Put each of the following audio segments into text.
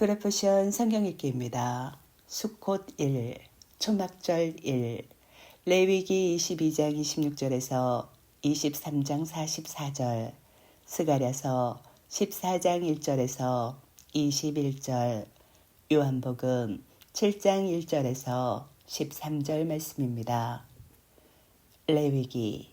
도레포션 성경 읽기입니다. 수콧 1, 초막절 1, 레위기 22장 26절에서 23장 44절, 스가랴서 14장 1절에서 21절, 요한복음 7장 1절에서 13절 말씀입니다. 레위기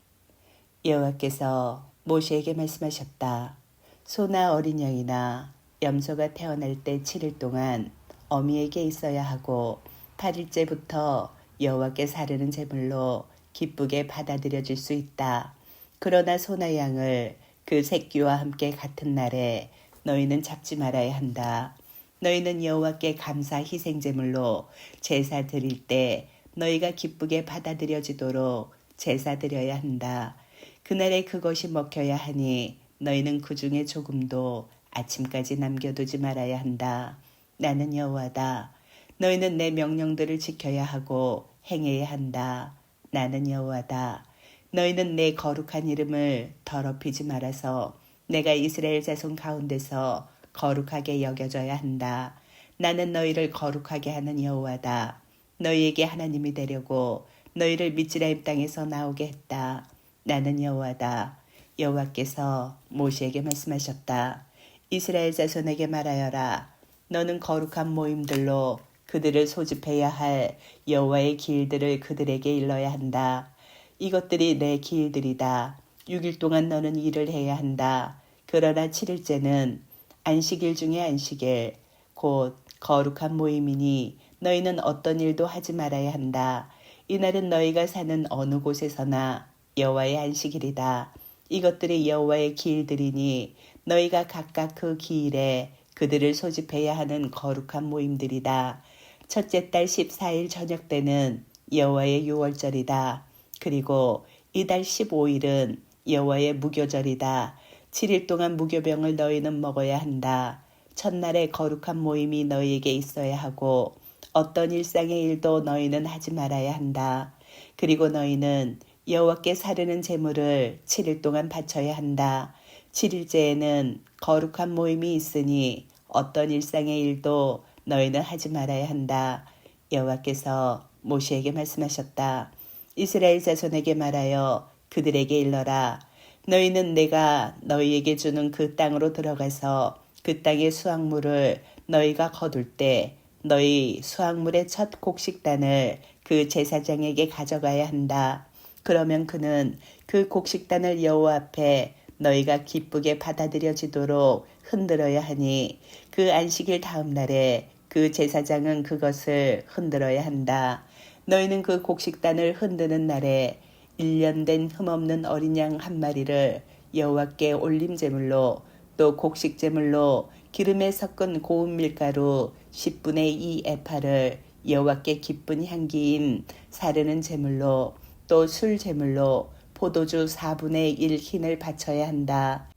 여호와께서 모세에게 말씀하셨다. 소나 어린 양이나 염소가 태어날 때 7일 동안 어미에게 있어야 하고 8일째부터 여호와께 사르는 제물로 기쁘게 받아들여질 수 있다. 그러나 소나 양을 그 새끼와 함께 같은 날에 너희는 잡지 말아야 한다. 너희는 여호와께 감사 희생 제물로 제사 드릴 때 너희가 기쁘게 받아들여지도록 제사 드려야 한다. 그날에 그것이 먹혀야 하니 너희는 그 중에 조금도 아침까지 남겨두지 말아야 한다. 나는 여호와다. 너희는 내 명령들을 지켜야 하고 행해야 한다. 나는 여호와다. 너희는 내 거룩한 이름을 더럽히지 말아서 내가 이스라엘 자손 가운데서 거룩하게 여겨져야 한다. 나는 너희를 거룩하게 하는 여호와다. 너희에게 하나님이 되려고 너희를 미즈라임 땅에서 나오게 했다. 나는 여호와다. 여호와께서 모세에게 말씀하셨다. 이스라엘 자손에게 말하여라. 너는 거룩한 모임들로 그들을 소집해야 할 여호와의 길들을 그들에게 일러야 한다. 이것들이 내 길들이다. 6일 동안 너는 일을 해야 한다. 그러나 7일째는 안식일 중에 안식일, 곧 거룩한 모임이니 너희는 어떤 일도 하지 말아야 한다. 이날은 너희가 사는 어느 곳에서나 여호와의 안식일이다. 이것들이 여호와의 길들이니 너희가 각각 그 기일에 그들을 소집해야 하는 거룩한 모임들이다. 첫째 달 14일 저녁 때는 여호와의 유월절이다. 그리고 이달 15일은 여호와의 무교절이다. 7일 동안 무교병을 너희는 먹어야 한다. 첫날에 거룩한 모임이 너희에게 있어야 하고 어떤 일상의 일도 너희는 하지 말아야 한다. 그리고 너희는 여호와께 사르는 제물을 7일 동안 바쳐야 한다. 7일째에는 거룩한 모임이 있으니 어떤 일상의 일도 너희는 하지 말아야 한다. 여호와께서 모세에게 말씀하셨다. 이스라엘 자손에게 말하여 그들에게 일러라. 너희는 내가 너희에게 주는 그 땅으로 들어가서 그 땅의 수확물을 너희가 거둘 때 너희 수확물의 첫 곡식단을 그 제사장에게 가져가야 한다. 그러면 그는 그 곡식단을 여호와 앞에 너희가 기쁘게 받아들여지도록 흔들어야 하니 그 안식일 다음 날에 그 제사장은 그것을 흔들어야 한다. 너희는 그 곡식단을 흔드는 날에 1년 된 흠없는 어린 양 한 마리를 여호와께 올림 제물로 또 곡식 제물로 기름에 섞은 고운 밀가루 10분의 2 에파를 여호와께 기쁜 향기인 사르는 제물로 또 술 제물로 포도주 4분의 1 흰을 바쳐야 한다.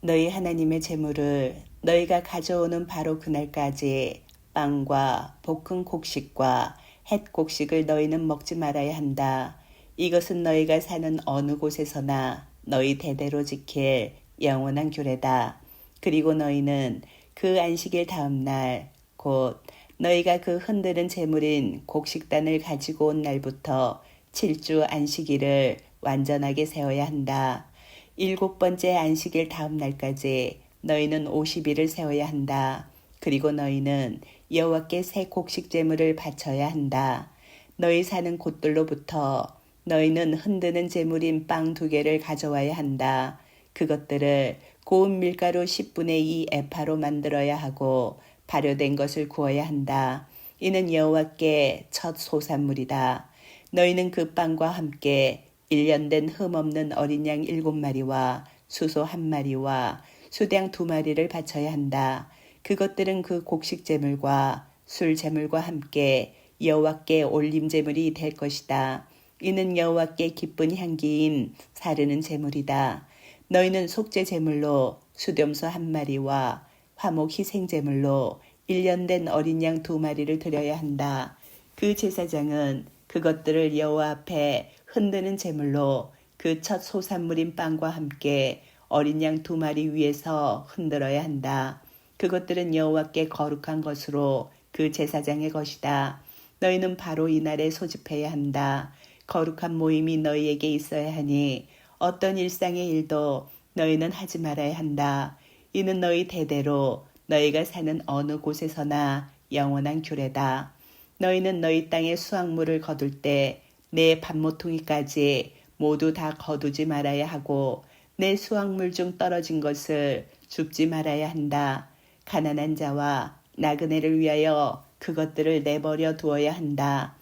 너희 하나님의 제물을 너희가 가져오는 바로 그날까지 빵과 볶은 곡식과 햇 곡식을 너희는 먹지 말아야 한다. 이것은 너희가 사는 어느 곳에서나 너희 대대로 지킬 영원한 규례다. 그리고 너희는 그 안식일 다음 날, 곧 너희가 그 흔드는 재물인 곡식단을 가지고 온 날부터 7주 안식일을 완전하게 세워야 한다. 일곱 번째 안식일 다음 날까지 너희는 50일을 세워야 한다. 그리고 너희는 여호와께 새 곡식 제물을 바쳐야 한다. 너희 사는 곳들로부터 너희는 흔드는 제물인 빵 두 개를 가져와야 한다. 그것들을 고운 밀가루 10분의 2 에파로 만들어야 하고 발효된 것을 구워야 한다. 이는 여호와께 첫 소산물이다. 너희는 그 빵과 함께 1년 된 흠없는 어린 양 일곱 마리와 수소 한 마리와 수량 두 마리를 바쳐야 한다. 그것들은 그 곡식 제물과 술 제물과 함께 여호와께 올림 제물이 될 것이다. 이는 여호와께 기쁜 향기인 사르는 제물이다. 너희는 속죄 제물로 수렴소 한 마리와 화목 희생 제물로 1년 된 어린 양 두 마리를 드려야 한다. 그 제사장은 그것들을 여호와 앞에 흔드는 제물로 그 첫 소산물인 빵과 함께 어린 양 두 마리 위에서 흔들어야 한다. 그것들은 여호와께 거룩한 것으로 그 제사장의 것이다. 너희는 바로 이날에 소집해야 한다. 거룩한 모임이 너희에게 있어야 하니 어떤 일상의 일도 너희는 하지 말아야 한다. 이는 너희 대대로 너희가 사는 어느 곳에서나 영원한 규례다. 너희는 너희 땅의 수확물을 거둘 때 내 밭모퉁이까지 모두 다 거두지 말아야 하고 내 수확물 중 떨어진 것을 줍지 말아야 한다. 가난한 자와 나그네를 위하여 그것들을 내버려 두어야 한다.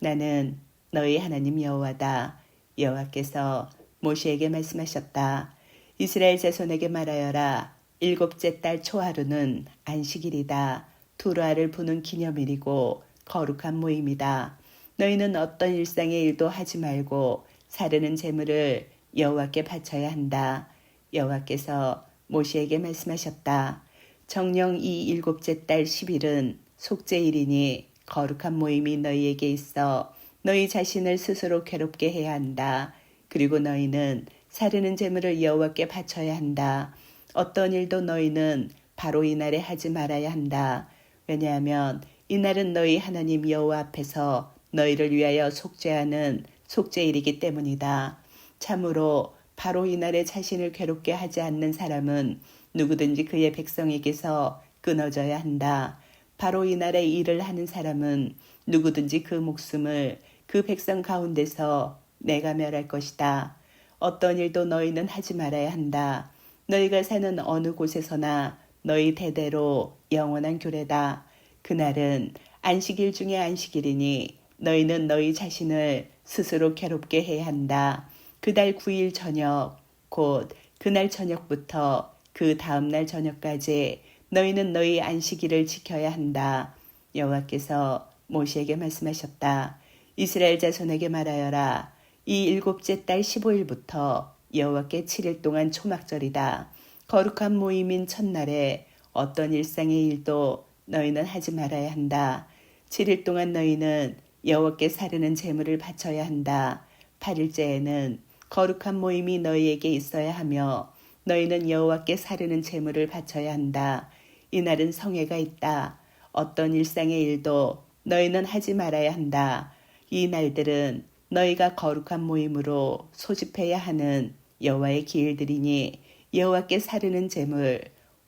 나는 너희 하나님 여호와다. 여호와께서 모세에게 말씀하셨다. 이스라엘 자손에게 말하여라. 일곱째 달 초하루는 안식일이다. 두루아를 부는 기념일이고 거룩한 모임이다. 너희는 어떤 일상의 일도 하지 말고 사르는 재물을 여호와께 바쳐야 한다. 여호와께서 모세에게 말씀하셨다. 정령 이 일곱째 달 10일은 속죄일이니 거룩한 모임이 너희에게 있어 너희 자신을 스스로 괴롭게 해야 한다. 그리고 너희는 사르는 재물을 여호와께 바쳐야 한다. 어떤 일도 너희는 바로 이날에 하지 말아야 한다. 왜냐하면 이날은 너희 하나님 여호와 앞에서 너희를 위하여 속죄하는 속죄일이기 때문이다. 참으로 바로 이날에 자신을 괴롭게 하지 않는 사람은 누구든지 그의 백성에게서 끊어져야 한다. 바로 이날에 일을 하는 사람은 누구든지 그 목숨을 그 백성 가운데서 내가 멸할 것이다. 어떤 일도 너희는 하지 말아야 한다. 너희가 사는 어느 곳에서나 너희 대대로 영원한 규례다. 그날은 안식일 중에 안식일이니 너희는 너희 자신을 스스로 괴롭게 해야 한다. 그달 9일 저녁, 곧 그날 저녁부터 그 다음날 저녁까지 너희는 너희 안식일을 지켜야 한다. 여호와께서 모세에게 말씀하셨다. 이스라엘 자손에게 말하여라. 이 일곱째 달 15일부터 여호와께 7일 동안 초막절이다. 거룩한 모임인 첫날에 어떤 일상의 일도 너희는 하지 말아야 한다. 7일 동안 너희는 여호와께 사르는 제물을 바쳐야 한다. 8일째에는 거룩한 모임이 너희에게 있어야 하며 너희는 여호와께 사르는 제물을 바쳐야 한다. 이날은 성회가 있다. 어떤 일상의 일도 너희는 하지 말아야 한다. 이 날들은 너희가 거룩한 모임으로 소집해야 하는 여호와의 기일들이니 여호와께 사르는 제물,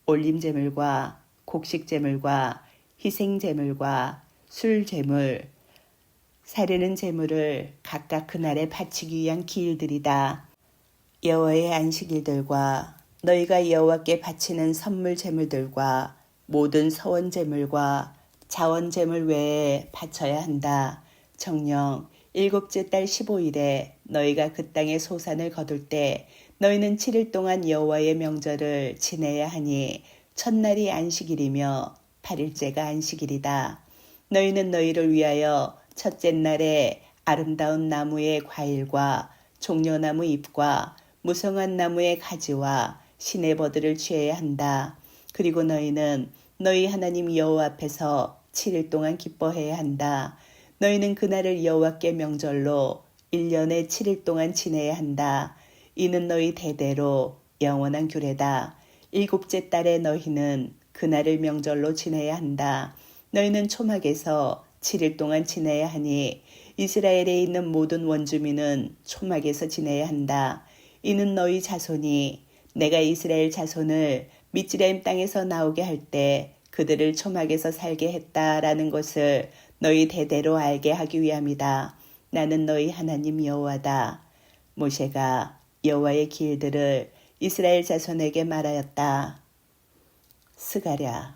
올림 제물과 곡식 제물과 희생 제물과 술 제물, 사르는 제물을 각각 그날에 바치기 위한 기일들이다. 여호와의 안식일들과 너희가 여호와께 바치는 선물 제물들과 모든 서원 제물과 자원 제물 외에 바쳐야 한다. 정령 일곱째 달 15일에 너희가 그 땅의 소산을 거둘 때 너희는 7일 동안 여호와의 명절을 지내야 하니 첫날이 안식일이며 8일째가 안식일이다. 너희는 너희를 위하여 첫째 날에 아름다운 나무의 과일과 종려나무 잎과 무성한 나무의 가지와 시내버들을 취해야 한다. 그리고 너희는 너희 하나님 여호와 앞에서 7일 동안 기뻐해야 한다. 너희는 그날을 여호와께 명절로 1년에 7일 동안 지내야 한다. 이는 너희 대대로 영원한 규례다. 일곱째 달에 너희는 그날을 명절로 지내야 한다. 너희는 초막에서 7일 동안 지내야 하니 이스라엘에 있는 모든 원주민은 초막에서 지내야 한다. 이는 너희 자손이 내가 이스라엘 자손을 미즈라임 땅에서 나오게 할 때 그들을 초막에서 살게 했다라는 것을 너희 대대로 알게 하기 위함이다. 나는 너희 하나님 여호와다. 모세가 여호와의 길들을 이스라엘 자손에게 말하였다. 스가랴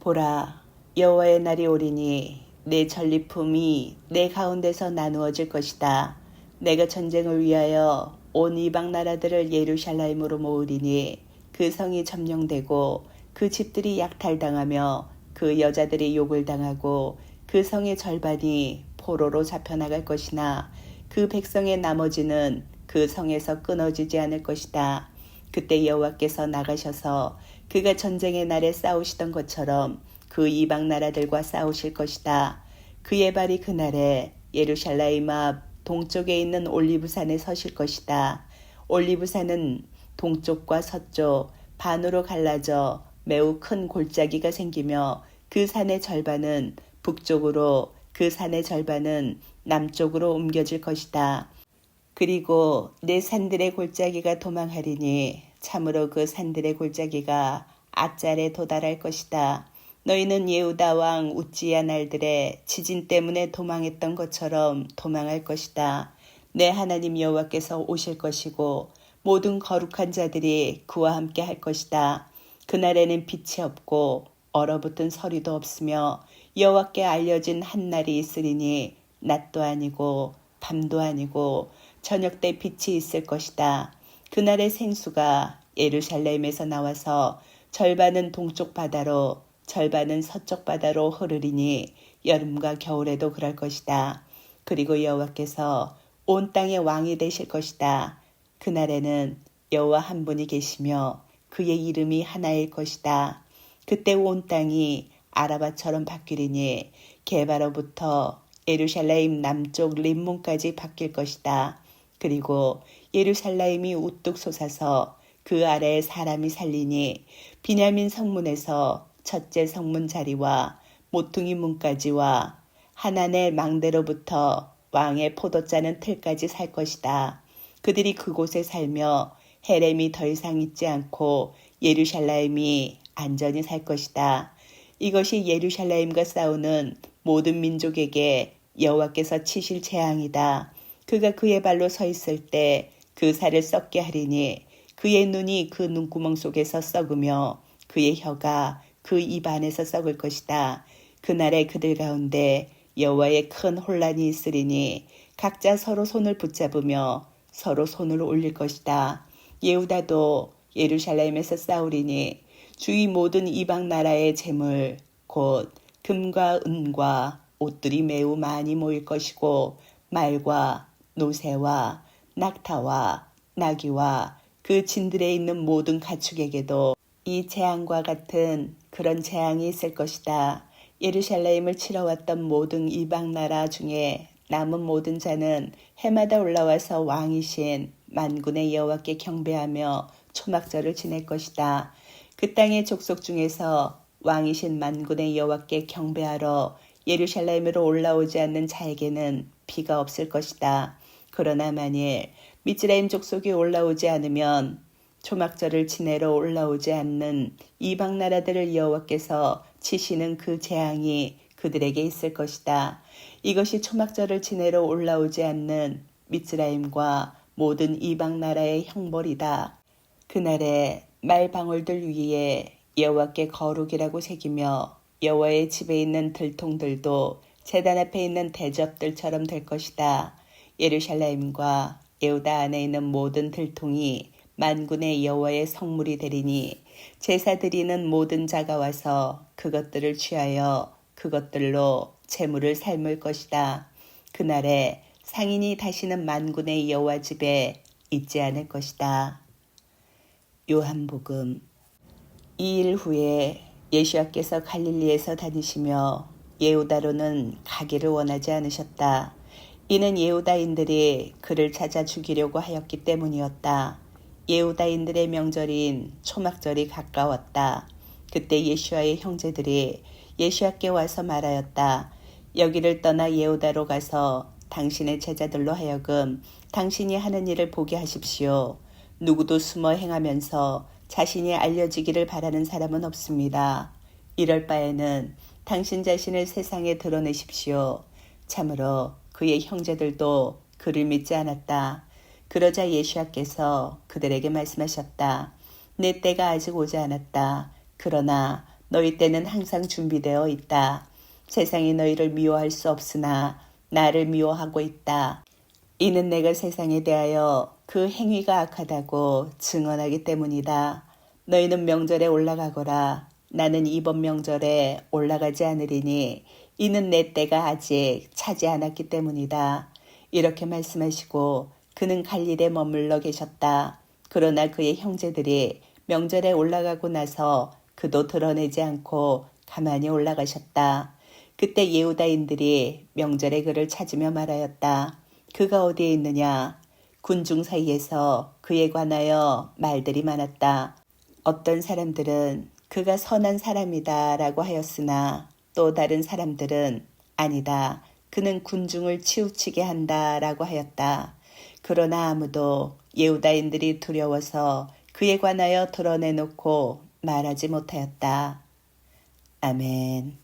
보라 여호와의 날이 오리니 내 전리품이 내 가운데서 나누어질 것이다. 내가 전쟁을 위하여 온 이방 나라들을 예루샬라임으로 모으리니 그 성이 점령되고 그 집들이 약탈당하며 그 여자들이 욕을 당하고 그 성의 절반이 포로로 잡혀나갈 것이나 그 백성의 나머지는 그 성에서 끊어지지 않을 것이다. 그때 여호와께서 나가셔서 그가 전쟁의 날에 싸우시던 것처럼 그 이방 나라들과 싸우실 것이다. 그의 발이 그날에 예루샬라임 앞 동쪽에 있는 올리브산에 서실 것이다. 올리브산은 동쪽과 서쪽 반으로 갈라져 매우 큰 골짜기가 생기며 그 산의 절반은 북쪽으로 그 산의 절반은 남쪽으로 옮겨질 것이다. 그리고 내 산들의 골짜기가 도망하리니 참으로 그 산들의 골짜기가 아짤에 도달할 것이다. 너희는 예후다 왕 우찌야 날들의 지진 때문에 도망했던 것처럼 도망할 것이다. 내 하나님 여호와께서 오실 것이고 모든 거룩한 자들이 그와 함께 할 것이다. 그날에는 빛이 없고 얼어붙은 서리도 없으며 여호와께 알려진 한 날이 있으리니 낮도 아니고 밤도 아니고 저녁 때 빛이 있을 것이다. 그날의 생수가 예루살렘에서 나와서 절반은 동쪽 바다로 절반은 서쪽 바다로 흐르리니 여름과 겨울에도 그럴 것이다. 그리고 여호와께서 온 땅의 왕이 되실 것이다. 그날에는 여호와 한 분이 계시며 그의 이름이 하나일 것이다. 그때 온 땅이 아라바처럼 바뀌리니 개바로부터 예루살렘 남쪽 림몬까지 바뀔 것이다. 그리고 예루살렘이 우뚝 솟아서 그 아래에 사람이 살리니 비냐민 성문에서 첫째 성문 자리와 모퉁이 문까지와 하나의 망대로부터 왕의 포도 짜는 틀까지 살 것이다. 그들이 그곳에 살며 헤렘이 더 이상 있지 않고 예루살렘이 안전히 살 것이다. 이것이 예루살렘과 싸우는 모든 민족에게 여호와께서 치실 재앙이다. 그가 그의 발로 서 있을 때 그 살을 썩게 하리니 그의 눈이 그 눈구멍 속에서 썩으며 그의 혀가 그 입 안에서 썩을 것이다. 그날에 그들 가운데 여호와의 큰 혼란이 있으리니 각자 서로 손을 붙잡으며 서로 손을 올릴 것이다. 예후다도 예루살렘에서 싸우리니 주위 모든 이방 나라의 재물 곧 금과 은과 옷들이 매우 많이 모일 것이고 말과 노새와 낙타와 나귀와 그 진들에 있는 모든 가축에게도 이 재앙과 같은 그런 재앙이 있을 것이다. 예루살렘을 치러 왔던 모든 이방 나라 중에 남은 모든 자는 해마다 올라와서 왕이신 만군의 여호와께 경배하며 초막절을 지낼 것이다. 그 땅의 족속 중에서 왕이신 만군의 여호와께 경배하러 예루살렘으로 올라오지 않는 자에게는 비가 없을 것이다. 그러나 만일 미즈라임 족속이 올라오지 않으면 초막절을 지내러 올라오지 않는 이방 나라들을 여호와께서 치시는 그 재앙이 그들에게 있을 것이다. 이것이 초막절을 지내러 올라오지 않는 미즈라임과 모든 이방 나라의 형벌이다. 그날에 말방울들 위에 여호와께 거룩이라고 새기며 여호와의 집에 있는 들통들도 제단 앞에 있는 대접들처럼 될 것이다. 예루살렘과 예후다 안에 있는 모든 들통이 만군의 여호와의 성물이 되리니 제사 드리는 모든 자가 와서 그것들을 취하여 그것들로 재물을 삶을 것이다. 그날에 상인이 다시는 만군의 여호와 집에 있지 않을 것이다. 요한복음 이일 후에 예수와께서 갈릴리에서 다니시며 예후다로는 가기를 원하지 않으셨다. 이는 예후다인들이 그를 찾아 죽이려고 하였기 때문이었다. 예후다인들의 명절인 초막절이 가까웠다. 그때 예수와의 형제들이 예수와께 와서 말하였다. 여기를 떠나 예후다로 가서 당신의 제자들로 하여금 당신이 하는 일을 보게 하십시오. 누구도 숨어 행하면서 자신이 알려지기를 바라는 사람은 없습니다. 이럴 바에는 당신 자신을 세상에 드러내십시오. 참으로 그의 형제들도 그를 믿지 않았다. 그러자 예수와께서 그들에게 말씀하셨다. 내 때가 아직 오지 않았다. 그러나 너희 때는 항상 준비되어 있다. 세상이 너희를 미워할 수 없으나 나를 미워하고 있다. 이는 내가 세상에 대하여 그 행위가 악하다고 증언하기 때문이다. 너희는 명절에 올라가거라. 나는 이번 명절에 올라가지 않으리니 이는 내 때가 아직 차지 않았기 때문이다. 이렇게 말씀하시고 그는 갈릴에 머물러 계셨다. 그러나 그의 형제들이 명절에 올라가고 나서 그도 드러내지 않고 가만히 올라가셨다. 그때 예후다인들이 명절에 그를 찾으며 말하였다. 그가 어디에 있느냐? 군중 사이에서 그에 관하여 말들이 많았다. 어떤 사람들은 그가 선한 사람이다 라고 하였으나 또 다른 사람들은 아니다. 그는 군중을 치우치게 한다 라고 하였다. 그러나 아무도 예후다인들이 두려워서 그에 관하여 드러내놓고 말하지 못하였다. 아멘.